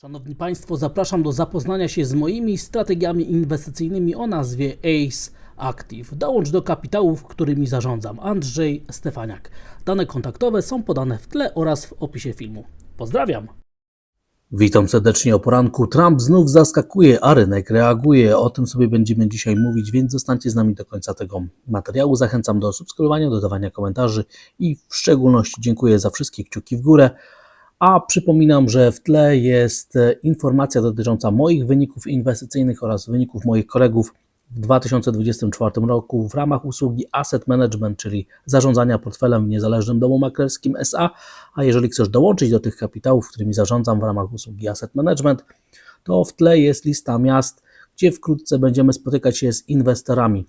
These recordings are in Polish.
Szanowni Państwo, zapraszam do zapoznania się z moimi strategiami inwestycyjnymi o nazwie ACE Active. Dołącz do kapitałów, którymi zarządzam. Andrzej Stefaniak. Dane kontaktowe są podane w tle oraz w opisie filmu. Pozdrawiam! Witam serdecznie o poranku. Trump znów zaskakuje, a rynek reaguje. O tym sobie będziemy dzisiaj mówić, więc zostańcie z nami do końca tego materiału. Zachęcam do subskrybowania, dodawania komentarzy i w szczególności dziękuję za wszystkie kciuki w górę. A przypominam, że w tle jest e, informacja dotycząca moich wyników inwestycyjnych oraz wyników moich kolegów w 2024 roku w ramach usługi Asset Management, czyli zarządzania portfelem w niezależnym domu maklerskim SA. A jeżeli chcesz dołączyć do tych kapitałów, którymi zarządzam w ramach usługi Asset Management, to w tle jest lista miast, gdzie wkrótce będziemy spotykać się z inwestorami.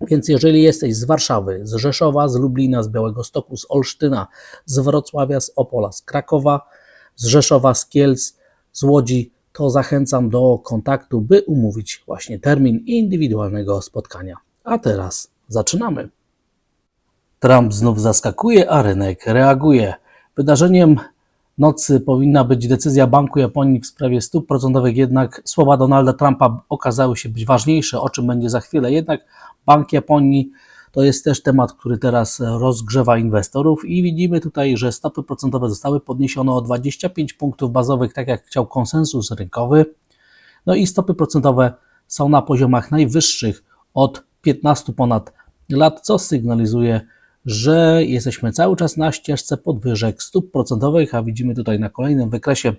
Więc jeżeli jesteś z Warszawy, z Rzeszowa, z Lublina, z Białegostoku, z Olsztyna, z Wrocławia, z Opola, z Krakowa, z Rzeszowa, z Kielc, z Łodzi, to zachęcam do kontaktu, by umówić właśnie termin indywidualnego spotkania. A teraz zaczynamy. Trump znów zaskakuje, a rynek reaguje. Wydarzeniem nocy powinna być decyzja Banku Japonii w sprawie stóp procentowych, jednak słowa Donalda Trumpa okazały się być ważniejsze, o czym będzie za chwilę. Jednak Bank Japonii to jest też temat, który teraz rozgrzewa inwestorów i widzimy tutaj, że stopy procentowe zostały podniesione o 25 punktów bazowych, tak jak chciał konsensus rynkowy. No i stopy procentowe są na poziomach najwyższych od 15 ponad lat, co sygnalizuje, że jesteśmy cały czas na ścieżce podwyżek stóp procentowych, a widzimy tutaj na kolejnym wykresie,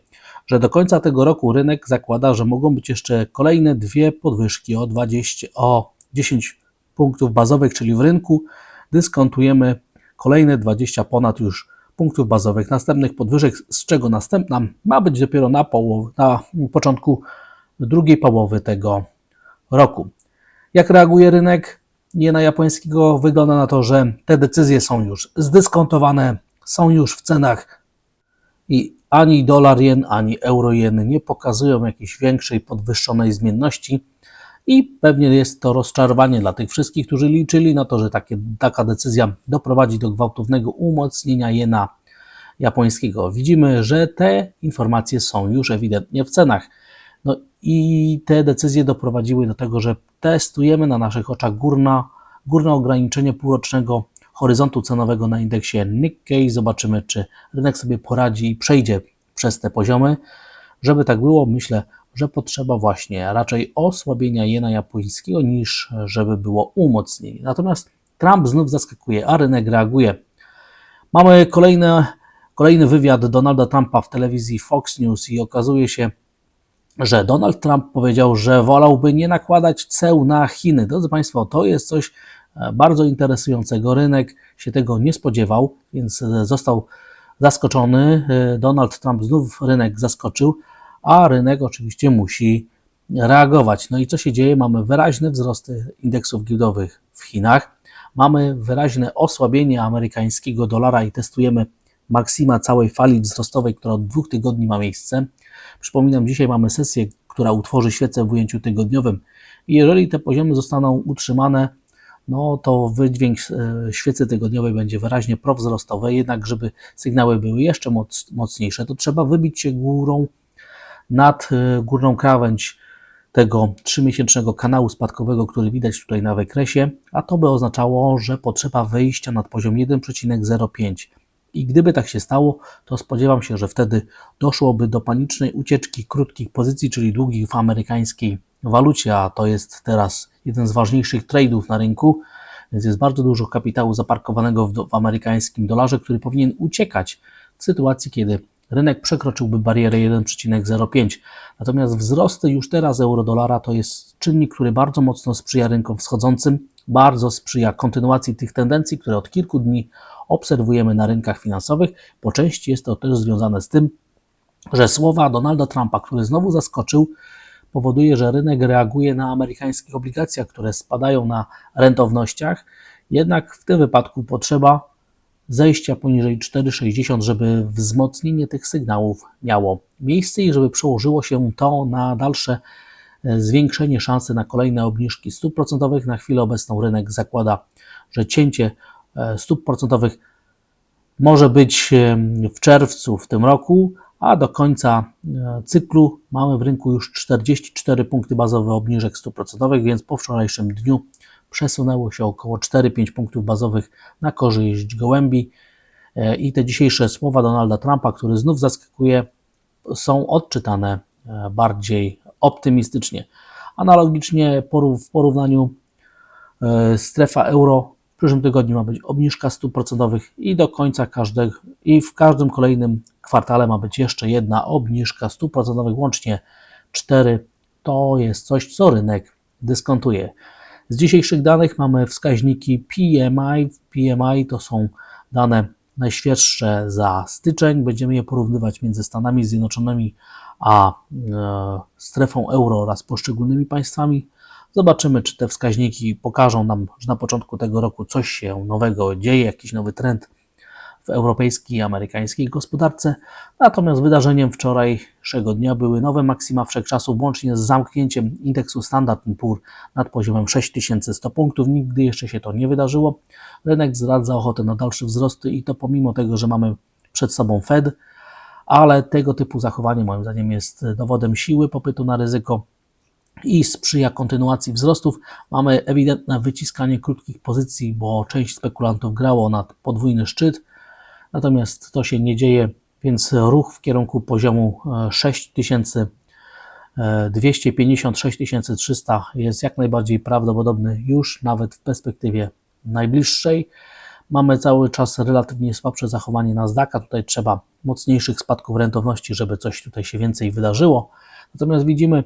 że do końca tego roku rynek zakłada, że mogą być jeszcze kolejne dwie podwyżki o 20, o 10 punktów bazowych, czyli w rynku dyskontujemy kolejne 20 ponad już punktów bazowych następnych podwyżek, z czego następna ma być dopiero na, połow, na początku drugiej połowy tego roku. Jak reaguje rynek jena japońskiego? Wygląda na to, że te decyzje są już zdyskontowane, są już w cenach i ani dolar jen, ani euro jen nie pokazują jakiejś większej podwyższonej zmienności. I pewnie jest to rozczarowanie dla tych wszystkich, którzy liczyli na to, że takie, taka decyzja doprowadzi do gwałtownego umocnienia jena japońskiego. Widzimy, że te informacje są już ewidentnie w cenach. No i te decyzje doprowadziły do tego, że testujemy na naszych oczach górna, górne ograniczenie półrocznego horyzontu cenowego na indeksie Nikkei. Zobaczymy, czy rynek sobie poradzi i przejdzie przez te poziomy. Żeby tak było, myślę, że potrzeba właśnie raczej osłabienia jena japońskiego niż żeby było umocnienie. Natomiast Trump znów zaskakuje, a rynek reaguje. Mamy kolejny, kolejny wywiad Donalda Trumpa w telewizji Fox News i okazuje się, że Donald Trump powiedział, że wolałby nie nakładać ceł na Chiny. Drodzy Państwo, to jest coś e, bardzo interesującego. Rynek się tego nie spodziewał, więc e, został zaskoczony. E, Donald Trump znów rynek zaskoczył a rynek oczywiście musi reagować. No i co się dzieje? Mamy wyraźne wzrosty indeksów giełdowych w Chinach, mamy wyraźne osłabienie amerykańskiego dolara i testujemy maksima całej fali wzrostowej, która od dwóch tygodni ma miejsce. Przypominam, dzisiaj mamy sesję, która utworzy świecę w ujęciu tygodniowym jeżeli te poziomy zostaną utrzymane, no to wydźwięk e, świecy tygodniowej będzie wyraźnie prowzrostowy, jednak żeby sygnały były jeszcze moc, mocniejsze, to trzeba wybić się górą nad e, górną krawędź tego trzymiesięcznego kanału spadkowego, który widać tutaj na wykresie, a to by oznaczało, że potrzeba wyjścia nad poziom 1,05. I gdyby tak się stało, to spodziewam się, że wtedy doszłoby do panicznej ucieczki krótkich pozycji, czyli długich w amerykańskiej walucie, a to jest teraz jeden z ważniejszych trade'ów na rynku, więc jest bardzo dużo kapitału zaparkowanego w, w amerykańskim dolarze, który powinien uciekać w sytuacji, kiedy rynek przekroczyłby barierę 1,05. Natomiast wzrosty już teraz euro-dolara to jest czynnik, który bardzo mocno sprzyja rynkom wschodzącym, bardzo sprzyja kontynuacji tych tendencji, które od kilku dni obserwujemy na rynkach finansowych. Po części jest to też związane z tym, że słowa Donalda Trumpa, który znowu zaskoczył, powoduje, że rynek reaguje na amerykańskich obligacjach, które spadają na rentownościach. Jednak w tym wypadku potrzeba zejścia poniżej 4,60, żeby wzmocnienie tych sygnałów miało miejsce i żeby przełożyło się to na dalsze e, zwiększenie szansy na kolejne obniżki stóp procentowych. Na chwilę obecną rynek zakłada, że cięcie e, stóp procentowych może być w czerwcu w tym roku, a do końca e, cyklu mamy w rynku już 44 punkty bazowe obniżek stóp procentowych, więc po wczorajszym dniu przesunęło się około 4-5 punktów bazowych na korzyść gołębi E, i te dzisiejsze słowa Donalda Trumpa, który znów zaskakuje, są odczytane e, bardziej optymistycznie. Analogicznie w porównaniu e, strefa euro w przyszłym tygodniu ma być obniżka stóp procentowych i do końca każdego i w każdym kolejnym kwartale ma być jeszcze jedna obniżka stóp procentowych, łącznie 4. To jest coś, co rynek dyskontuje. Z dzisiejszych danych mamy wskaźniki PMI. PMI to są dane najświeższe za styczeń. Będziemy je porównywać między Stanami Zjednoczonymi a e, strefą euro oraz poszczególnymi państwami. Zobaczymy, czy te wskaźniki pokażą nam, że na początku tego roku coś się nowego dzieje, jakiś nowy trend w europejskiej i amerykańskiej gospodarce. Natomiast wydarzeniem wczorajszego dnia były nowe maksima wszechczasów, łącznie z zamknięciem indeksu Standard Poor's nad poziomem 6100 punktów. Nigdy jeszcze się to nie wydarzyło. Rynek zdradza ochotę na dalsze wzrosty i to pomimo tego, że mamy przed sobą Fed, ale tego typu zachowanie moim zdaniem jest dowodem siły popytu na ryzyko i sprzyja kontynuacji wzrostów. Mamy ewidentne wyciskanie krótkich pozycji, bo część spekulantów grało na podwójny szczyt. Natomiast to się nie dzieje, więc ruch w kierunku poziomu 6250-6300 e, jest jak najbardziej prawdopodobny już nawet w perspektywie najbliższej. Mamy cały czas relatywnie słabsze zachowanie Nasdaqa. Tutaj trzeba mocniejszych spadków rentowności, żeby coś tutaj się więcej wydarzyło. Natomiast widzimy,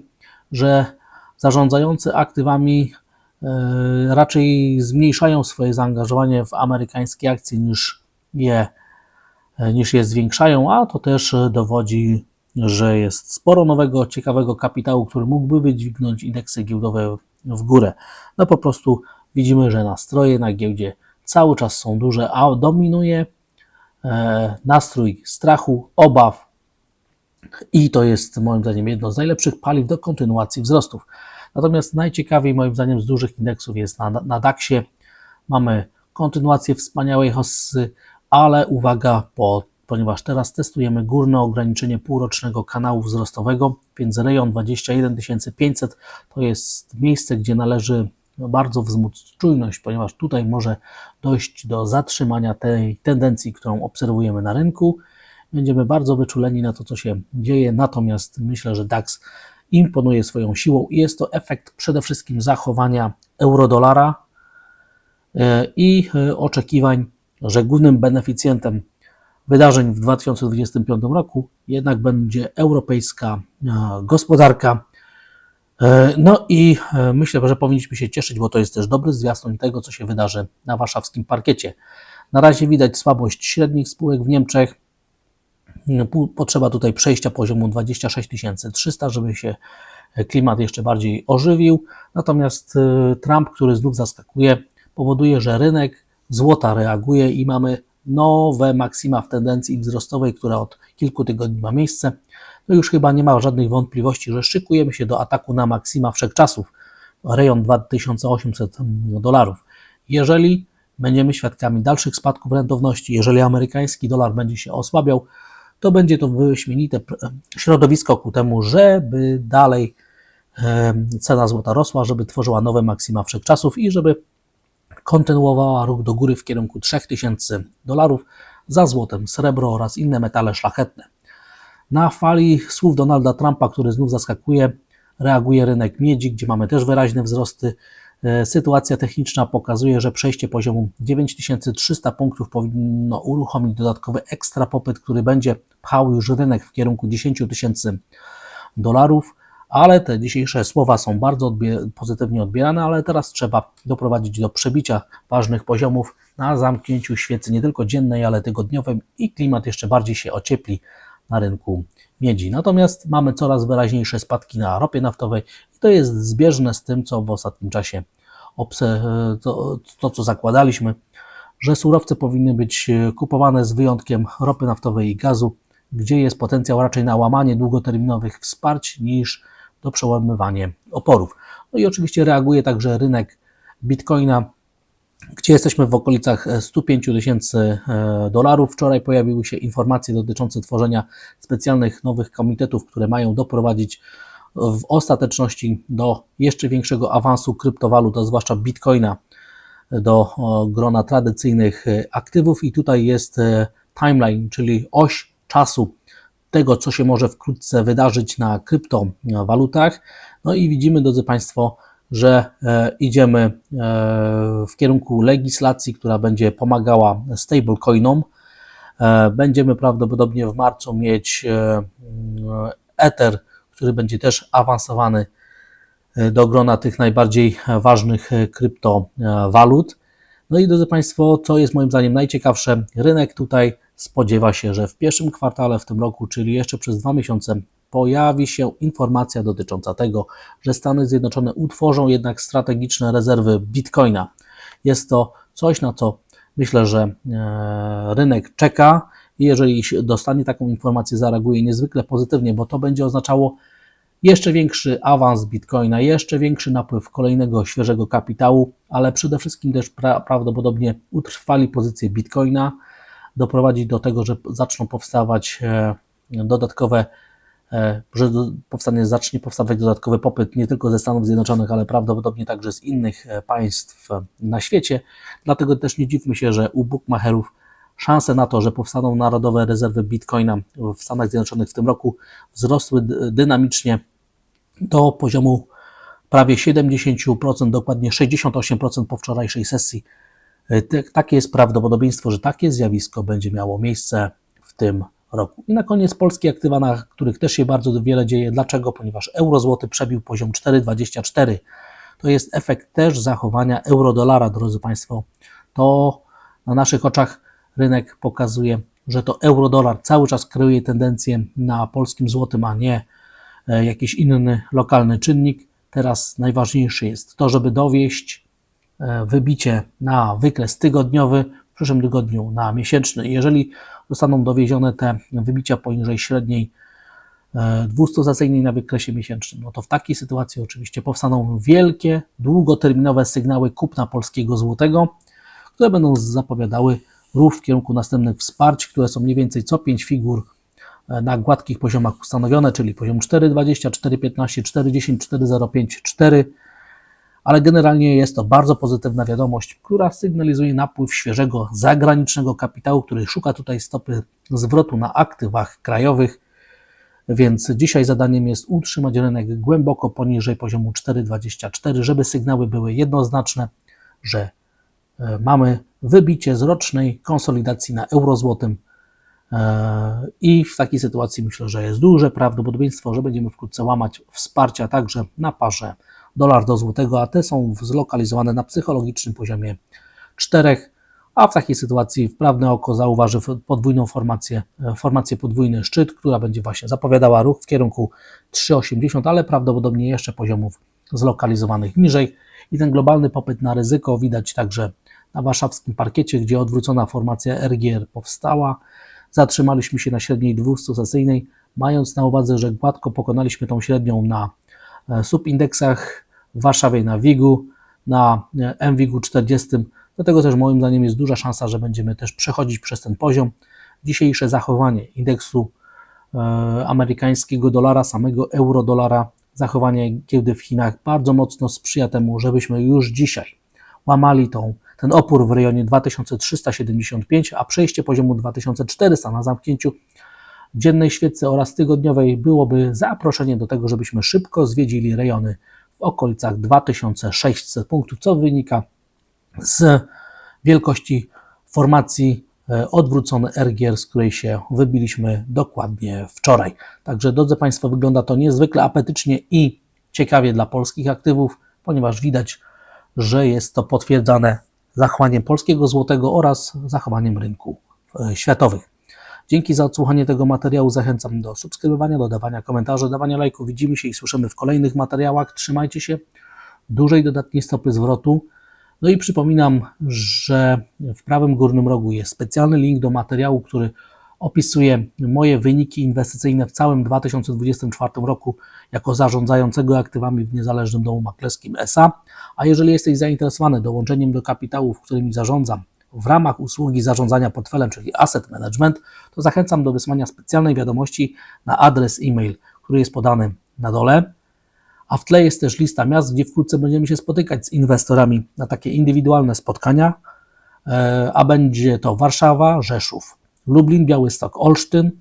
że zarządzający aktywami e, raczej zmniejszają swoje zaangażowanie w amerykańskie akcje niż je E, niż je zwiększają, a to też dowodzi, że jest sporo nowego, ciekawego kapitału, który mógłby wydźwignąć indeksy giełdowe w górę. No po prostu widzimy, że nastroje na giełdzie cały czas są duże, a dominuje e, nastrój strachu, obaw i to jest moim zdaniem jedno z najlepszych paliw do kontynuacji wzrostów. Natomiast najciekawiej moim zdaniem z dużych indeksów jest na, na DAX-ie. Mamy kontynuację wspaniałej hossy, ale uwaga, po, ponieważ teraz testujemy górne ograniczenie półrocznego kanału wzrostowego, więc rejon 21500 to jest miejsce, gdzie należy bardzo wzmóc czujność, ponieważ tutaj może dojść do zatrzymania tej tendencji, którą obserwujemy na rynku. Będziemy bardzo wyczuleni na to, co się dzieje, natomiast myślę, że DAX imponuje swoją siłą i jest to efekt przede wszystkim zachowania euro-dolara e, i e, oczekiwań że głównym beneficjentem wydarzeń w 2025 roku jednak będzie europejska e, gospodarka. E, no i e, myślę, że powinniśmy się cieszyć, bo to jest też dobry zwiastun tego, co się wydarzy na warszawskim parkiecie. Na razie widać słabość średnich spółek w Niemczech. Potrzeba tutaj przejścia poziomu 26 300, żeby się klimat jeszcze bardziej ożywił. Natomiast Trump, który znów zaskakuje, powoduje, że rynek złota reaguje i mamy nowe maksima w tendencji wzrostowej, która od kilku tygodni ma miejsce. No już chyba nie ma żadnych wątpliwości, że szykujemy się do ataku na maksima wszechczasów, rejon 2800 dolarów. Jeżeli będziemy świadkami dalszych spadków rentowności, jeżeli amerykański dolar będzie się osłabiał, to będzie to wyśmienite środowisko ku temu, żeby dalej cena złota rosła, żeby tworzyła nowe maksima wszechczasów i żeby kontynuowała ruch do góry w kierunku 3000 dolarów za złotem, srebro oraz inne metale szlachetne. Na fali słów Donalda Trumpa, który znów zaskakuje, reaguje rynek miedzi, gdzie mamy też wyraźne wzrosty. E, sytuacja techniczna pokazuje, że przejście poziomu 9300 punktów powinno uruchomić dodatkowy ekstra popyt, który będzie pchał już rynek w kierunku 10 tysięcy dolarów ale te dzisiejsze słowa są bardzo pozytywnie odbierane, ale teraz trzeba doprowadzić do przebicia ważnych poziomów na zamknięciu świecy nie tylko dziennej, ale tygodniowym i klimat jeszcze bardziej się ociepli na rynku miedzi. Natomiast mamy coraz wyraźniejsze spadki na ropie naftowej i to jest zbieżne z tym, co w ostatnim czasie to, to co zakładaliśmy, że surowce powinny być kupowane z wyjątkiem ropy naftowej i gazu, gdzie jest potencjał raczej na łamanie długoterminowych wsparć niż do przełamywania oporów. No i oczywiście reaguje także rynek bitcoina, gdzie jesteśmy w okolicach 105 tysięcy e, dolarów. Wczoraj pojawiły się informacje dotyczące tworzenia specjalnych nowych komitetów, które mają doprowadzić w ostateczności do jeszcze większego awansu kryptowalut, a zwłaszcza bitcoina, do o, grona tradycyjnych e, aktywów. I tutaj jest e, timeline, czyli oś czasu tego, co się może wkrótce wydarzyć na kryptowalutach. No i widzimy, drodzy Państwo, że e, idziemy e, w kierunku legislacji, która będzie pomagała stablecoinom. E, Będziemy prawdopodobnie w marcu mieć Ether, który będzie też awansowany do grona tych najbardziej ważnych kryptowalut. No i drodzy Państwo, co jest moim zdaniem najciekawsze, rynek tutaj spodziewa się, że w pierwszym kwartale w tym roku, czyli jeszcze przez dwa miesiące, pojawi się informacja dotycząca tego, że Stany Zjednoczone utworzą jednak strategiczne rezerwy bitcoina. Jest to coś, na co myślę, że e, rynek czeka i jeżeli dostanie taką informację, zareaguje niezwykle pozytywnie, bo to będzie oznaczało jeszcze większy awans bitcoina, jeszcze większy napływ kolejnego świeżego kapitału, ale przede wszystkim też pra prawdopodobnie utrwali pozycję bitcoina, doprowadzi do tego, że zaczną powstawać e, dodatkowe, e, że powstanie, zacznie powstawać dodatkowy popyt nie tylko ze Stanów Zjednoczonych, ale prawdopodobnie także z innych e, państw na świecie. Dlatego też nie dziwmy się, że u bookmacherów szanse na to, że powstaną narodowe rezerwy bitcoina w Stanach Zjednoczonych w tym roku wzrosły dy- dynamicznie do poziomu prawie 70%, dokładnie 68% po wczorajszej sesji. E, Takie jest prawdopodobieństwo, że takie zjawisko będzie miało miejsce w tym roku. I na koniec polskie aktywa, na których też się bardzo wiele dzieje. Dlaczego? Ponieważ euro-złoty przebił poziom 4,24. To jest efekt też zachowania euro-dolara, drodzy Państwo. To na naszych oczach rynek pokazuje, że to euro-dolar cały czas kreuje tendencję na polskim złotym, a nie e, jakiś inny lokalny czynnik. Teraz najważniejsze jest to, żeby dowieść wybicie na wykres tygodniowy, w przyszłym tygodniu na miesięczny. Jeżeli zostaną dowiezione te wybicia poniżej średniej e, 200-zacyjnej na wykresie miesięcznym, no to w takiej sytuacji oczywiście powstaną wielkie, długoterminowe sygnały kupna polskiego złotego, które będą zapowiadały ruch w kierunku następnych wsparć, które są mniej więcej co 5 figur e, na gładkich poziomach ustanowione, czyli poziom 4,20, 4,15, 4,10, 4,05, 4 ale generalnie jest to bardzo pozytywna wiadomość, która sygnalizuje napływ świeżego zagranicznego kapitału, który szuka tutaj stopy zwrotu na aktywach krajowych. Więc dzisiaj zadaniem jest utrzymać rynek głęboko poniżej poziomu 4,24, żeby sygnały były jednoznaczne, że e, mamy wybicie z rocznej konsolidacji na eurozłotym. E, I w takiej sytuacji myślę, że jest duże prawdopodobieństwo, że będziemy wkrótce łamać wsparcia także na parze dolar do złotego, a te są zlokalizowane na psychologicznym poziomie 4, a w takiej sytuacji wprawne oko zauważy podwójną formację, e, formację podwójny szczyt, która będzie właśnie zapowiadała ruch w kierunku 3,80, ale prawdopodobnie jeszcze poziomów zlokalizowanych niżej. I ten globalny popyt na ryzyko widać także na warszawskim parkiecie, gdzie odwrócona formacja RGR powstała. Zatrzymaliśmy się na średniej 200-sesyjnej, mając na uwadze, że gładko pokonaliśmy tą średnią na subindeksach w Warszawie na WIG-u, na e, MWIG-u 40. Dlatego też moim zdaniem jest duża szansa, że będziemy też przechodzić przez ten poziom. Dzisiejsze zachowanie indeksu e, amerykańskiego dolara, samego euro-dolara, zachowanie giełdy w Chinach bardzo mocno sprzyja temu, żebyśmy już dzisiaj łamali tą, ten opór w rejonie 2375, a przejście poziomu 2400 na zamknięciu dziennej świecy oraz tygodniowej byłoby zaproszenie do tego, żebyśmy szybko zwiedzili rejony w okolicach 2600 punktów, co wynika z wielkości formacji e, odwrócony RGR, z której się wybiliśmy dokładnie wczoraj. Także, drodzy Państwo, wygląda to niezwykle apetycznie i ciekawie dla polskich aktywów, ponieważ widać, że jest to potwierdzane zachowaniem polskiego złotego oraz zachowaniem rynków e, światowych. Dzięki za odsłuchanie tego materiału. Zachęcam do subskrybowania, dodawania komentarzy, dawania lajków. Widzimy się i słyszymy w kolejnych materiałach. Trzymajcie się. Dużej dodatniej stopy zwrotu. No i przypominam, że w prawym górnym rogu jest specjalny link do materiału, który Opisuję moje wyniki inwestycyjne w całym 2024 roku jako zarządzającego aktywami w niezależnym domu maklerskim SA. A jeżeli jesteś zainteresowany dołączeniem do kapitałów, którymi zarządzam w ramach usługi zarządzania portfelem, czyli asset management, to zachęcam do wysłania specjalnej wiadomości na adres e-mail, który jest podany na dole. A w tle jest też lista miast, gdzie wkrótce będziemy się spotykać z inwestorami na takie indywidualne spotkania, e, a będzie to Warszawa, Rzeszów, Lublin, Białystok, Olsztyn,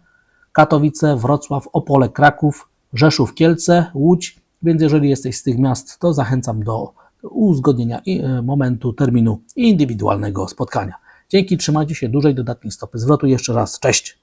Katowice, Wrocław, Opole, Kraków, Rzeszów, Kielce, Łódź. Więc jeżeli jesteś z tych miast, to zachęcam do uzgodnienia e, momentu, terminu indywidualnego spotkania. Dzięki, trzymajcie się dużej dodatniej stopy zwrotu. Jeszcze raz, cześć!